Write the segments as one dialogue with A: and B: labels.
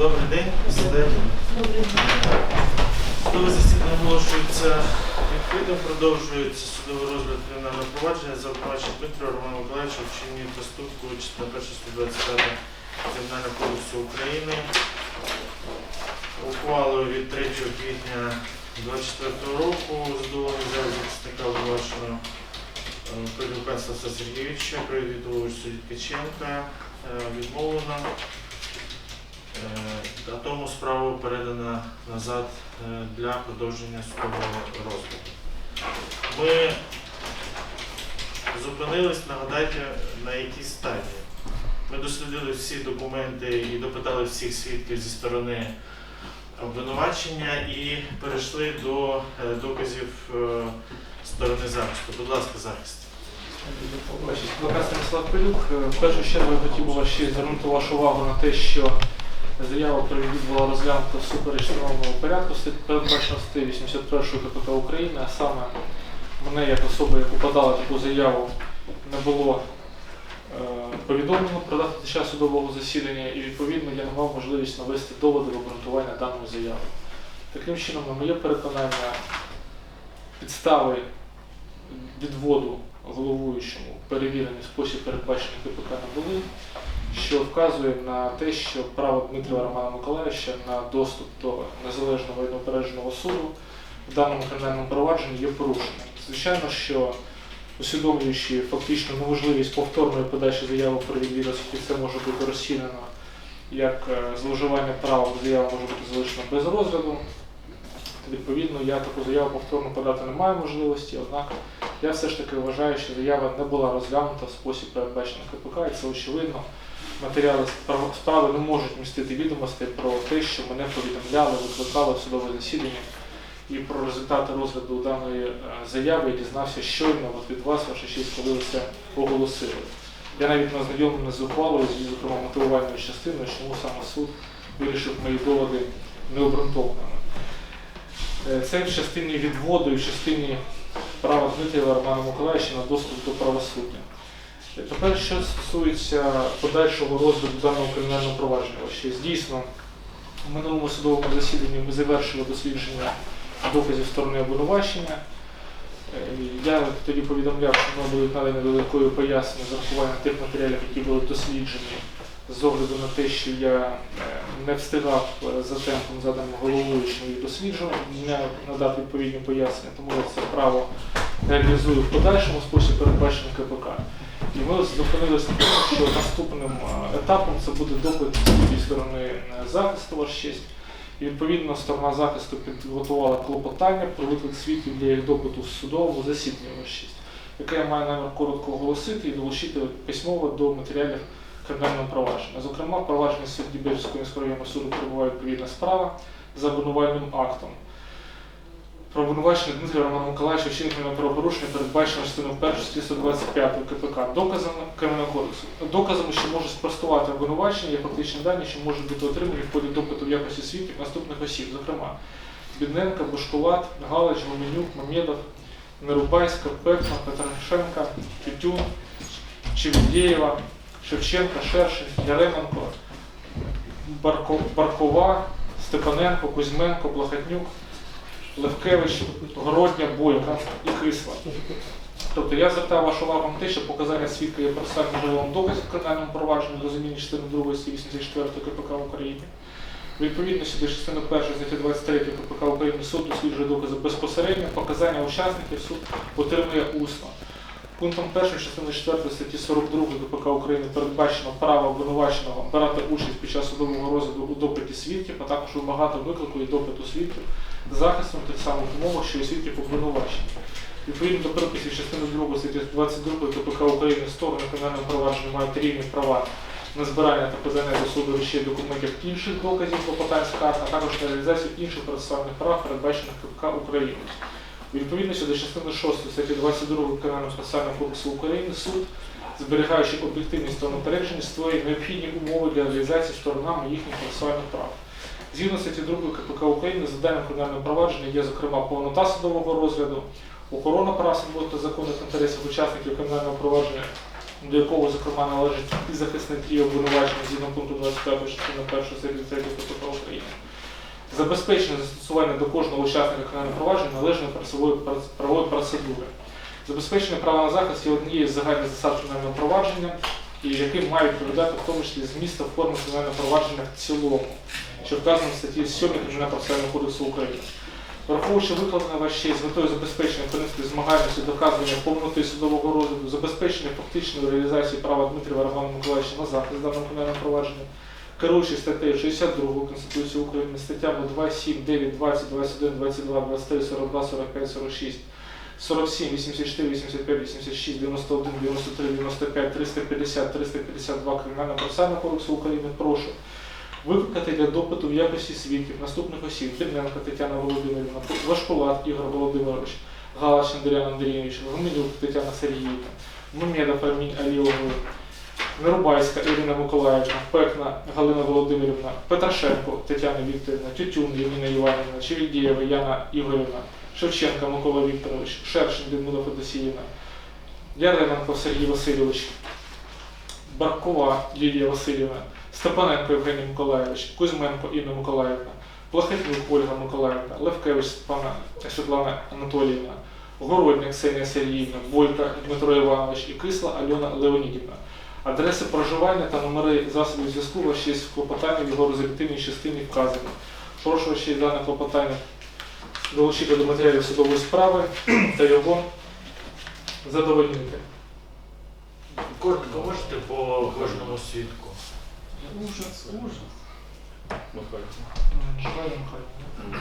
A: Добрий день, президент. Судове засідання оголошується відкритим. Продовжується судовий розгляд кримінального провадження за обвинувачення Дмитра Романа Миколаївича в чині проступку частина 1 125 Кримінального кодексу України. Ухвалою від 3 квітня 24 року задоволення заяву захисника обвинуваченого е, Пилюка Стаса Сергійовича, привітовуючи судді Ткаченка, е, відмовлено. Е, А тому справу передано назад е, для продовження судового розгляду. Ми зупинились, нагадайте, на якій стадії. Ми дослідили всі документи і допитали всіх свідків зі сторони обвинувачення і перейшли до е, доказів сторони захисту. Будь ласка, захист.
B: Адвокат Станіслав Пилюк. В першу чергу я хотів би ще звернути вашу увагу на те, що заява про відвід була розглянута всупереч встановленому порядку, статті- передбачено статті 81 КПК України, а саме мене як особи, яку подала таку заяву, не було е, повідомлено про дату час судового засідання і відповідно я не мав можливість навести доводи в обґрунтування даної заяви. Таким чином, на моє переконання, підстави відводу головуючому перевірений спосіб передбачений КПК не були, що вказує на те, що право Дмитра Романа Миколаївича на доступ до незалежного і неупередженого суду в даному кримінальному провадженні є порушеним. Звичайно, що усвідомлюючи фактично неможливість повторної подачі заяви про відвід, це може бути розцінено як е, зловживання права, заява може бути залишена без розгляду. Відповідно, я таку заяву повторно подати не маю можливості, однак я все ж таки вважаю, що заява не була розглянута в спосіб передбачений КПК, і це очевидно. Матеріали справи не можуть містити відомостей про те, що мене повідомляли, викликали в судове засідання. І про результати розгляду даної е, заяви я дізнався щойно от від вас, ваша честь, коли ви це оголосили. Я навіть не ознайомлений з ухвалою, зокрема мотивувальною частиною, чому саме суд вирішив мої доводи необґрунтованими. Е, Це в частині відводу і в частині права Дмитрія Романа Миколаївича на доступ до правосуддя. Е, Тепер, що стосується подальшого розгляду даного кримінального провадження, ще дійсно в минулому судовому засіданні ми завершили дослідження доказів сторони обвинувачення. Е, Я тоді повідомляв, що воно будуть надані додаткові пояснення з урахуванням тих матеріалів, які були досліджені, з огляду на те, що я е, не встигав за темпом заданим головуючим їх досліджувати, не надав відповідні пояснення, тому я це право реалізую в подальшому спосіб передбачений КПК. І ми зупинилися на тому, що наступним е, етапом це буде допит зі сторони е, захисту ваш честь. І відповідно сторона захисту підготувала клопотання про виклик свідків для їх допиту в судовому засіданні ваш честь, яке я маю намір коротко оголосити і долучити письмово до матеріалів кримінального провадження. Зокрема, в провадженні судді Бежського міського районного суду перебуває відповідна справа за обвинувальним актом. Про обвинувачення Дмитрія Романа Миколаївича вчинення правопорушення передбачено частиною 1 статті 125 КПК. Доказами Кримінального кодексу. Доказами, що можуть спростувати обвинувачення, є фактичні дані, що можуть бути отримані в ході допиту в якості свідків наступних осіб, зокрема Бідненка, Бушкулат, Галич, Гоменюк, Мамєдов, Нерубайська, Пекна, Петрашенка, Тютюн, Чевдєєва, Шевченка, Шершин, Яременко, Барко- Баркова, Степаненко, Кузьменко, Блахатнюк, Левкевич, Городня, Бойка і Крисла. Тобто я звертаю вашу увагу на те, що показання свідка є процесуальним можливим доказом в кримінальному провадженні до заміни частини 2 статті 84 КПК України. У відповідності до частини 1 статті 23 КПК України суд досліджує докази безпосередньо, показання учасників суд отримує усно. Пунктом 1 частини 4 статті 42 КПК України передбачено право обвинуваченого брати участь під час судового розгляду у допиті свідків, а також вимагати виклику і допиту свідків захистом тих самих умовах, що і свідків обвинувачення. Відповідно до приписів частини 2 статті 22 КПК України сторони кримінального провадження мають рівні права на збирання та подання до суду речей документів інших доказів клопотань скарг, а також на реалізацію інших процесуальних прав, передбачених КПК України. Відповідності до частини 6 статті 22 Кримінального процесуального кодексу України суд, зберігаючи об'єктивність та неупередженість, створює необхідні умови для реалізації сторонами їхніх процесуальних прав. Згідно статті 2 КПК України, завданням кримінального провадження є, зокрема, повнота судового розгляду, охорона прав свобод та законних інтересів учасників кримінального провадження, до якого, зокрема, належить і захисник і обвинувачення згідно пункту 25 частини 1 статті 3 КПК України. Забезпечення застосування до кожного учасника кримінального провадження належної правової процедури. Забезпечення права на захист є однією з загальних засад кримінального провадження, і яким мають відповідати в тому числі зміст та форми кримінального провадження в цілому, що вказано в статті 7 Кримінального процесуального кодексу України. Враховуючи викладене ваще з метою забезпечення принципів змагальності, доказування повноти судового розгляду, забезпечення фактичної реалізації права Дмитрія Романа Миколаївича на захист даного кримінального провадження, керуючи статтею 62 Конституції України, статтями 2, 7, 9, 20, 21, 22, 23, 42, 45, 46, 47, 84, 85, 86, 91, 93, 95, 350, 352 Кримінального процесуального кодексу України прошу викликати для допиту в якості свідків наступних осіб Дерненко Тетяна Володимирівна, Вашкулат Ігор Володимирович, Галач Андріан Андрійович, Гуменюк Тетяна Сергіївна, Мумєдов Армінь Аліоглу, Нерубайська Ірина Миколаївна, Пекна Галина Володимирівна, Петрашенко Тетяна Вікторівна, Тютюн Євгенія Іванівна, Чевідєва Яна Ігорівна, Шевченка Микола Вікторович, Шершин Людмила Федосіївна, Яременко Сергій Васильович, Баркова Лілія Васильівна, Степаненко Євгеній Миколаївич, Кузьменко Інна Миколаївна, Плахетнюк Ольга Миколаївна, Левкевич Степана Світлана Анатоліївна, Городник Ксенія Сергіївна, Бойка Дмитро Іванович і Кисла Альона Леонідівна. Адреси проживання та номери засобів зв'язку в клопотанні в його резолютивній частині вказані. Прошу ще й дане клопотання долучити до матеріалів судової справи та його задовольнити.
A: Коротко можете по кожному свідку?
C: Ужас, ужас.
B: Михайло Михайловна.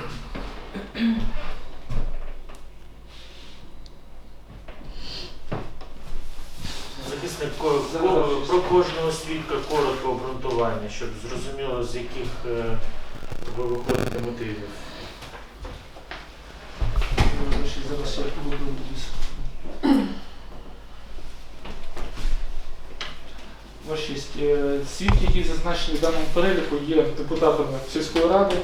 A: Захисник про кожного свідка коротко обґрунтування, щоб зрозуміло, з яких е, ви виходите мотивів.
B: Ще Зараз я буду Вашість. е, Свідки, які зазначені в даному переліку, є депутатами сільської ради.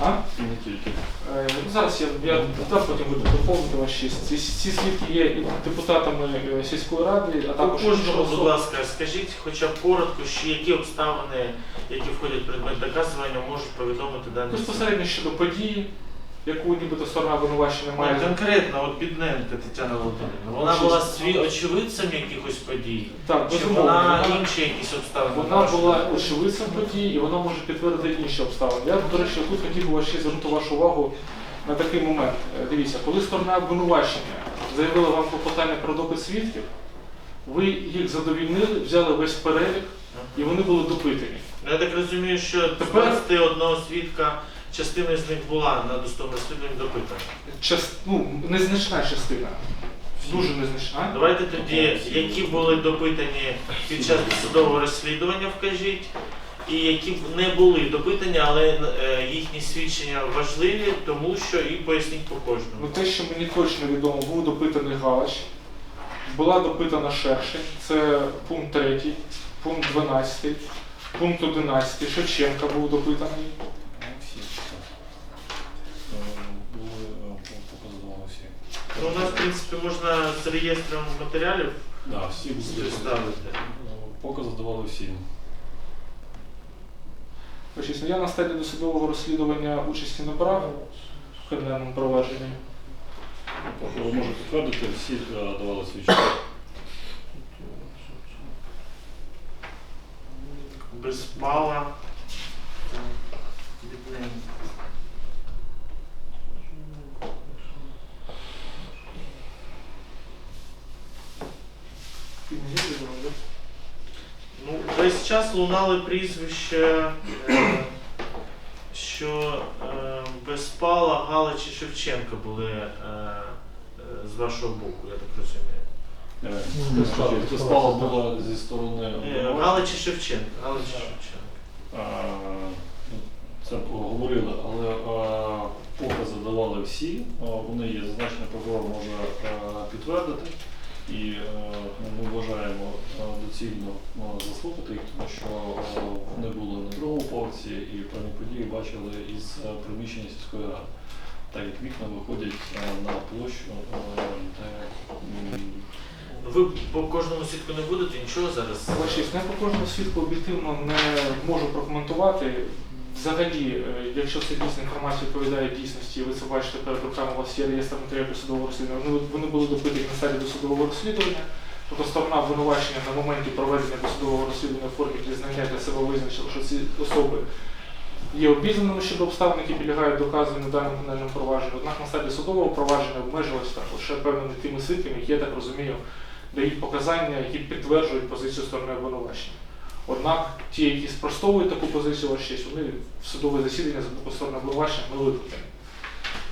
B: А?
C: Не тільки.
B: Е, ну, Зараз я, я дам потім буду доповнити ваші. Ці, ці свідки є і депутатами е, сільської ради, а також
A: кожному,
B: іншого
A: будь ласка, скажіть хоча б коротко, що які обставини, які входять в предмет доказування, можуть повідомити дані
B: безпосередньо щодо події, яку нібито сторона обвинувачення
A: Ну,
B: має.
A: Конкретно, от Бідненка Тетяна Володимирівна, вона
B: Очі-
A: була свій очевидцем якихось подій?
B: Так,
A: Чи
B: безумовно.
A: вона
B: вона-
A: інші якісь обставини?
B: Вона
A: бачила?
B: була очевидцем події і вона може підтвердити інші обставини. Я, до речі, тут хотів би ще звернути вашу увагу на такий момент. Е, Дивіться, коли сторона обвинувачення заявила вам клопотання про допит свідків, ви їх задовільнили, взяли весь перелік і вони були допитані.
A: Ну, Я так розумію, що
B: Тепер-
A: 21 свідка, частина з них була на достовному розслідуванні допитана.
B: Ну, незначна частина. Дуже незначна.
A: Давайте тоді, які були допитані під час судового розслідування, вкажіть, і які не були допитані, але е, їхні свідчення важливі, тому що і поясніть по
B: Ну,
A: кожному.
B: те, що мені точно відомо, був допитаний Галач, була допитана Шершень, це пункт 3, пункт 12, пункт 11, Шевченка був допитаний.
C: Всі. Е, Були е, показували всі.
A: Ну, у нас, в принципі, можна з реєстром матеріалів
C: Да, всі були.
A: представити.
C: Е, Покази здавали всі.
B: Значить, Я на стадії досудового розслідування участі не брав в кримінальному провадженні.
C: Ви можете підтвердити, всі е, давали свідчення.
A: Безпала. Бідненько. Ну, весь час лунали прізвища, е, що Безпала, Галич і Шевченка були е, е, з вашого боку, я так розумію.
C: Це справа була зі сторони
A: Е,
C: обвинувачення.
A: Галич і Шевченка. Галич і Шевченка.
C: Е, Це говорили, але покази давали всі. Вони є зазначені, прокурор може підтвердити. І е, ну, ми вважаємо е, доцільно е, заслухати їх, тому що е, вони були на другому поверсі і певні події бачили із е, приміщення сільської ради. Так як вікна виходять е, на площу, е, де
A: Ви по кожному свідку не будете нічого зараз?
B: Честь, я по кожному свідку об'єктивно не можу прокоментувати. Взагалі, е, якщо це дійсна інформація відповідає дійсності, і ви це бачите перед руками, у вас є реєстр матеріалів судового розслідування, вони, вони були допитані на стадії досудового розслідування, тобто сторона обвинувачення на моменті проведення досудового розслідування в формі пізнання для себе визначила, що ці особи є обізнаними щодо обставин, які підлягають доказуванню в даному кримінальному провадженні. Однак на стадії судового провадження обмежилось так лише певними тими свідками, які, я так розумію, дають показання, які підтверджують позицію сторони обвинувачення. Однак ті, які спростовують таку позицію, честь, вони в судове засідання за боку сторони обвинувачення не викликані.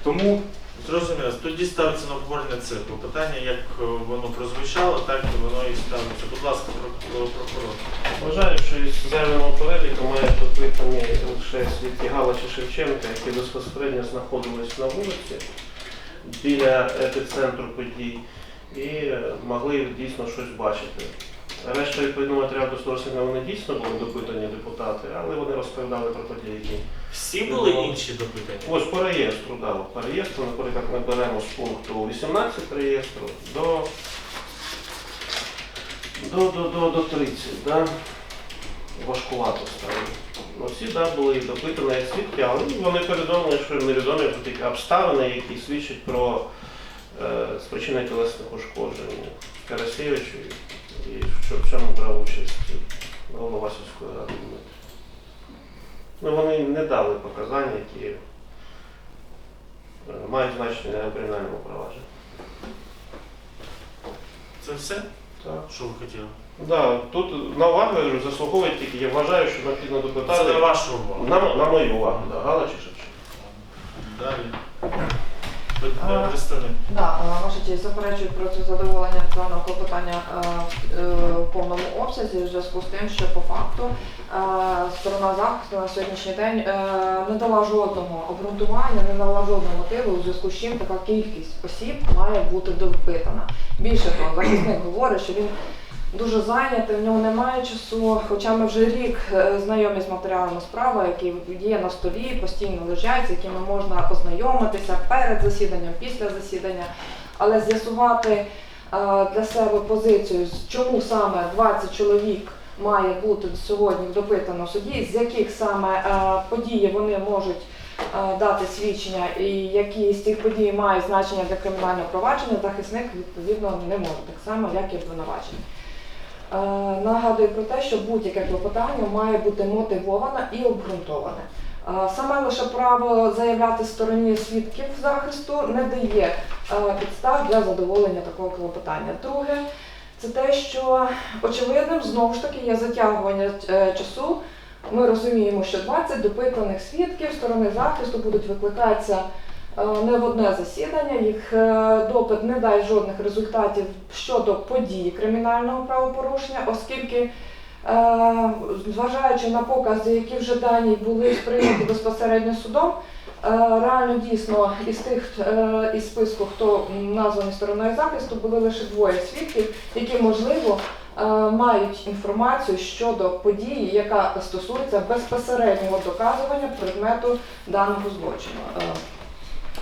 B: Тому
A: Зрозуміло. Тоді ставиться на обговорення це питання, як е, воно прозвучало, так і воно і ставиться. Будь ласка, прокурор. прокурор.
D: Вважаю, що із загального переліку має допитані лише свідки Галича Шевченка, які безпосередньо знаходились на вулиці біля епіцентру подій і е, могли дійсно щось бачити. Решта відповідного матеріалу досудового вони дійсно були допитані депутати, але вони розповідали про події, які
A: Всі були інші допитані?
D: Ось по реєстру, да, по реєстру, наприклад, ми беремо з пункту 18 реєстру до, до, до, до, до 30, да? важкувато стало. Ну, всі да, були допитані як свідки, але вони повідомили, що невідомі такі обставини, які свідчать про е, спричинення тілесних ушкоджень Карасєвичу і, і в чому брав участь голова сільської ради. Ну, вони не дали показання, які е, мають значення в кримінальному провадженні.
A: Це все?
D: Так.
A: Що ви хотіли?
D: Да, тут на увагу заслуговує тільки, я вважаю, що необхідно
A: Це
D: допитати.
A: на вашу увагу.
D: На, на мою увагу, да, Галич і Шевченко.
A: Далі.
E: А.
A: Представник.
E: Да, ваша честь заперечують проти задоволення даного клопотання е, е, в повному обсязі в зв'язку з тим, що по факту е, сторона захисту на сьогоднішній день не дала жодного обґрунтування, не дала жодного мотиву, у зв'язку з чим така кількість осіб має бути допитана. Більше того, захисник говорить, що він дуже зайнятий, в нього немає часу. Хоча ми вже рік е, знайомі з матеріалами справи, які є на столі, постійно лежать, з якими можна ознайомитися перед засіданням, після засідання, але з'ясувати е, для себе позицію, чому саме 20 чоловік має бути сьогодні допитано в суді, з яких саме е, події вони можуть дати свідчення і які з цих подій мають значення для кримінального провадження, захисник відповідно не може, так само як і обвинувачений. Е, Нагадую про те, що будь-яке клопотання має бути мотивоване і обґрунтоване. Е, Саме лише право заявляти стороні свідків захисту не дає е, підстав для задоволення такого клопотання. Друге, це те, що очевидним знову ж таки є затягування часу. Ми розуміємо, що 20 допитаних свідків сторони захисту будуть викликатися не в одне засідання. Їх е, допит не дасть жодних результатів щодо події кримінального правопорушення, оскільки, е, зважаючи на покази, які вже дані були сприйняті безпосередньо судом, е, реально дійсно із тих е, із списку, хто названий стороною захисту, були лише двоє свідків, які можливо. е, Мають інформацію щодо події, яка стосується безпосереднього доказування предмету даного злочину.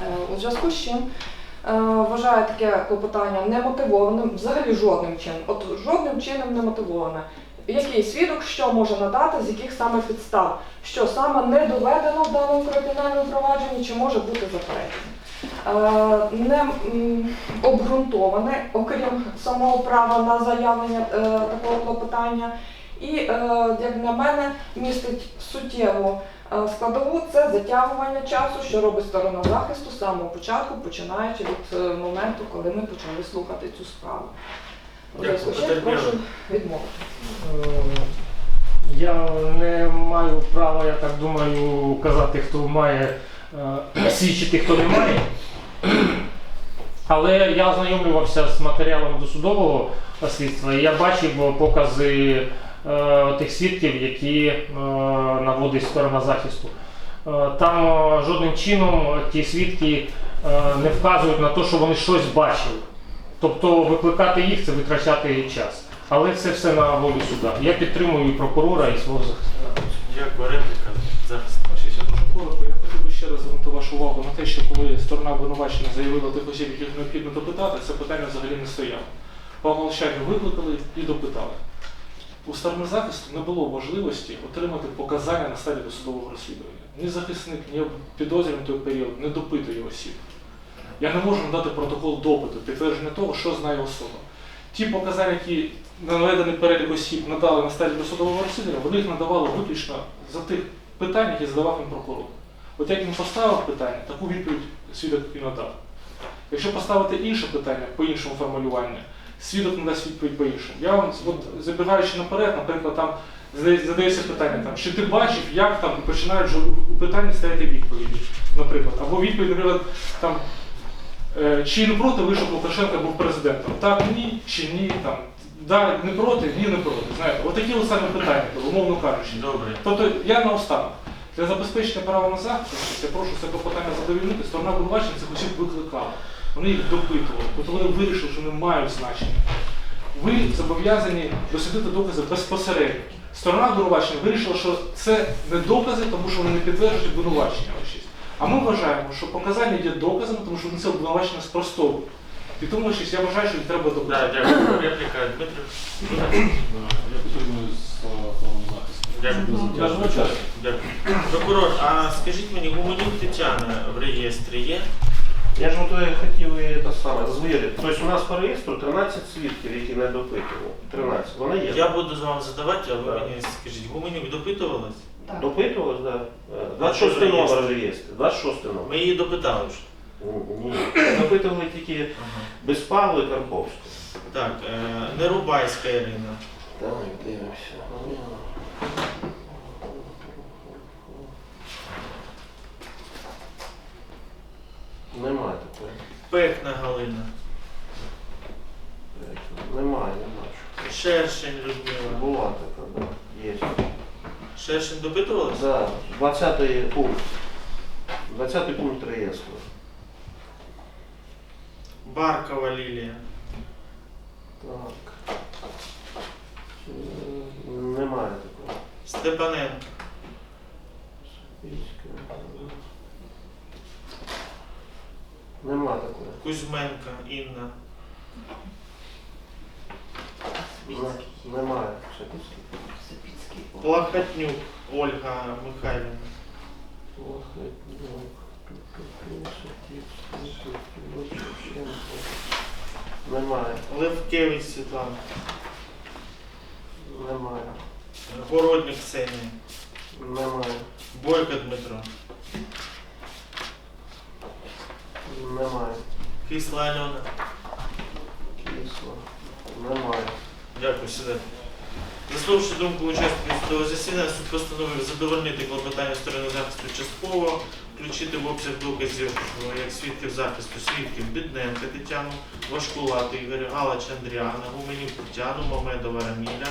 E: Е, У зв'язку з чим е, вважаю таке клопотання немотивованим, взагалі жодним чином. От жодним чином не мотивоване. Який свідок що може надати, з яких саме підстав, що саме не доведено в даному кримінальному провадженні, чи може бути заперечено. Е, Не обґрунтоване, окрім самого права на заявлення такого клопотання. І, як на мене, містить суттєву Складову це затягування часу, що робить сторона захисту з самого початку, починаючи від е, моменту, коли ми почали слухати цю справу.
A: Дякую.
E: прошу відмовити.
F: Е, Я не маю права, я так думаю, казати, хто має е, свідчити, хто не має. Але я ознайомлювався з матеріалами досудового слідства і я бачив покази е, тих свідків, які е, наводить сторона захисту. Е, Там е, жодним чином ті свідки е, не вказують на те, що вони щось бачили. Тобто викликати їх це витрачати час. Але це все на волі суда. Я підтримую і прокурора, і свого захисника.
A: Дякую, репліка.
B: Дуже коротко. Я хотів би ще раз звернути вашу увагу на те, що коли сторона обвинувачення заявила тих осіб, яких необхідно допитати, це питання взагалі не стояло. по умолчанню викликали і допитали. У сторони захисту не було можливості отримати показання на стадії досудового розслідування. Ні захисник, ні підозрюваний той період не допитує осіб. Я не можу надати протокол допиту, підтвердження того, що знає особа. Ті показання, які наведений перелік осіб надали на стадії досудового розслідування, вони їх надавали виключно за тих питань, які задавав їм прокурор. От як він поставив питання, таку відповідь свідок і надав. Якщо поставити інше питання по іншому формулюванню, свідок надасть відповідь по іншому. Я вам, от, забігаючи наперед, наприклад, там задається питання, там, чи ти бачив, як там починають вже у питанні стояти відповіді, наприклад. Або відповідь, наприклад, там, е, чи не проти вийшов Лукашенко був президентом? Так, ні, чи ні, там, да, не проти, ні, не проти. Знаєте, от такі от саме питання, умовно кажучи.
A: Добре.
B: Тобто я наостанок. Для забезпечення права на захист, я прошу це клопотання задовільнити, сторона обвинувачення цих осіб викликала. Вони їх допитували, тобто вони вирішили, що вони мають значення. Ви зобов'язані дослідити докази безпосередньо. Сторона обвинувачення вирішила, що це не докази, тому що вони не підтверджують обвинувачення. А ми вважаємо, що показання є доказами, тому що вони це обвинувачення спростовують. І тому честь, я вважаю, що їх треба
A: Да, дякую. Репліка Дмитро.
C: Я підтримую з захисту.
A: Дякую. Прокурор, а скажіть мені, Гуменюк Тетяна в реєстрі є?
D: Я ж от е, хотів і те саме звірити. Тобто у нас по реєстру 13 свідків, які не допитували. 13. Вони є.
A: Я буду з вами задавати, а ви
D: Так.
A: мені скажіть, Гуменюк допитувалась?
E: Так.
D: Допитувалось, так. Да. Е, 26
A: що реєстр?
D: номер реєстру. 26 номер.
A: Ми її допитали вже.
D: Ні. Допитували тільки
A: Ага.
D: без Павла і Карповського.
A: Так, е, Нерубайська Ірина.
D: Давай дивимося. Немає такої.
A: Пекна Галина.
D: Немає, немає.
A: Шершень Людмила.
D: Була така, да. Є.
A: Шершень допитувалась?
D: За 20 пункт. 20 пункт реєстру.
A: Баркова Лілія.
D: Так. Е, Немає такого.
A: Степаненко.
D: Нема такого.
A: Кузьменка Інна.
D: Не- Немає. Шепіцький.
A: Плахатнюк Ольга Михайлівна.
D: Немає.
A: Левкевич Світлана.
D: Немає.
A: Городник Ксенія.
D: Немає.
A: Бойко Дмитро.
D: Немає.
A: Кисла Альона.
D: Кисло. Немає.
A: Дякую, сідайте. Заслухавши думку учасників судового засідання, суд постановив задовольнити клопотання сторони захисту частково, включити в обсяг доказів е, як свідків захисту свідків Бідненка Тетяну, Вашкулату Ігоря, Галач Андріана, Гуменюк Тетяну, Мамедова Раміля,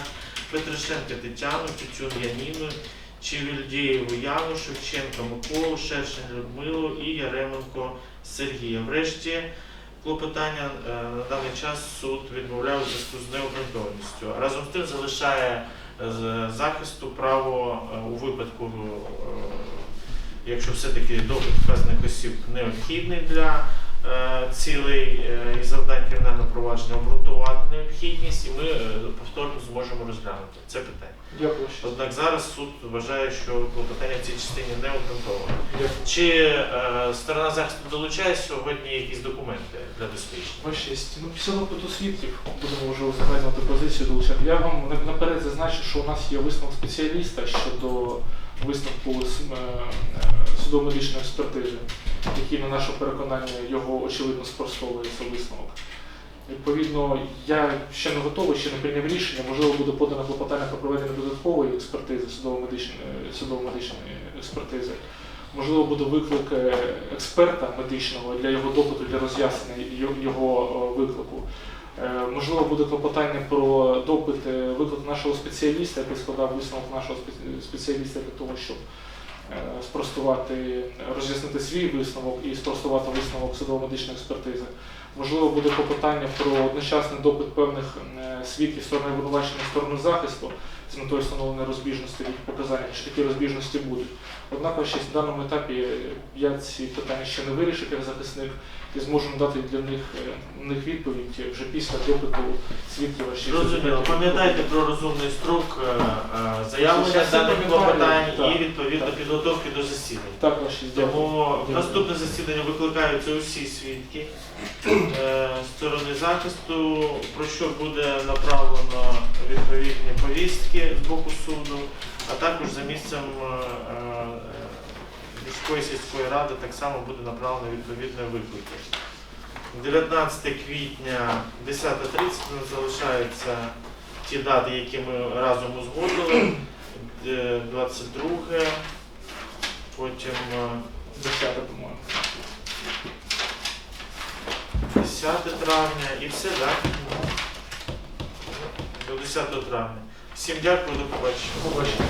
A: Петришенка Тетяну, Тютюн Яніну, Чивільдєєву Яну, Шевченка Миколу, Шершень Людмилу і Яременко Сергія. Врешті клопотання е, на даний час суд відмовляє у зв'язку з необґрунтованістю. Разом з тим залишає е, захисту право е, у випадку, якщо все-таки допит вказаних осіб необхідний для цілей і завдань кримінального провадження, обґрунтувати необхідність, і ми повторно зможемо розглянути це питання.
B: Дякую.
A: Однак зараз суд вважає, що клопотання в цій частині не обґрунтоване. Чи е, сторона захисту долучає сьогодні якісь документи для дослідження?
B: Ваша честь, ну після допиту свідків будемо вже узагальнювати позицію долучати. Я вам наперед зазначу, що у нас є висновок спеціаліста щодо висновку е, е, судово-медичної експертизи, який, на наше переконання, його очевидно спростовує цей висновок. Відповідно, я ще не готовий, ще не прийняв рішення. Можливо, буде подано клопотання про проведення додаткової експертизи, судово-медичної судово-медичної експертизи. Можливо, буде виклик е, експерта медичного для його допиту, для роз'яснення його- е, виклику. Е, Можливо, буде клопотання про допит, виклик нашого спеціаліста, який складав висновок нашого спеціаліста для того, щоб спростувати, роз'яснити свій висновок і спростувати висновок судово-медичної експертизи. Можливо, буде попитання про одночасний допит певних е, свідків сторони обвинувачення сторони захисту з метою встановлення розбіжності від показань, що такі розбіжності будуть. Однак ще на даному етапі я ці питання ще не вирішив як захисник і зможу надати для них, е, них відповідь вже після допиту свідків. запитів.
A: Пам'ятайте про розумний строк е, е, заявлення даних клопотань і відповідно
B: Так.
A: підготовки до засідань.
B: Так, ваші.
A: Тому
B: Дякую.
A: наступне засідання викликаються усі свідки сторони захисту, про що буде направлено відповідні повістки з боку суду, а також за місцем е, е, міської сільської ради так само буде направлено відповідне виклики. 19 квітня 10.30 залишаються ті дати, які ми разом узгодили. Е, 22, потім е,
B: 10, по-моєму.
A: 10 травня і все, так? До 10 травня. Всім дякую, до побачення.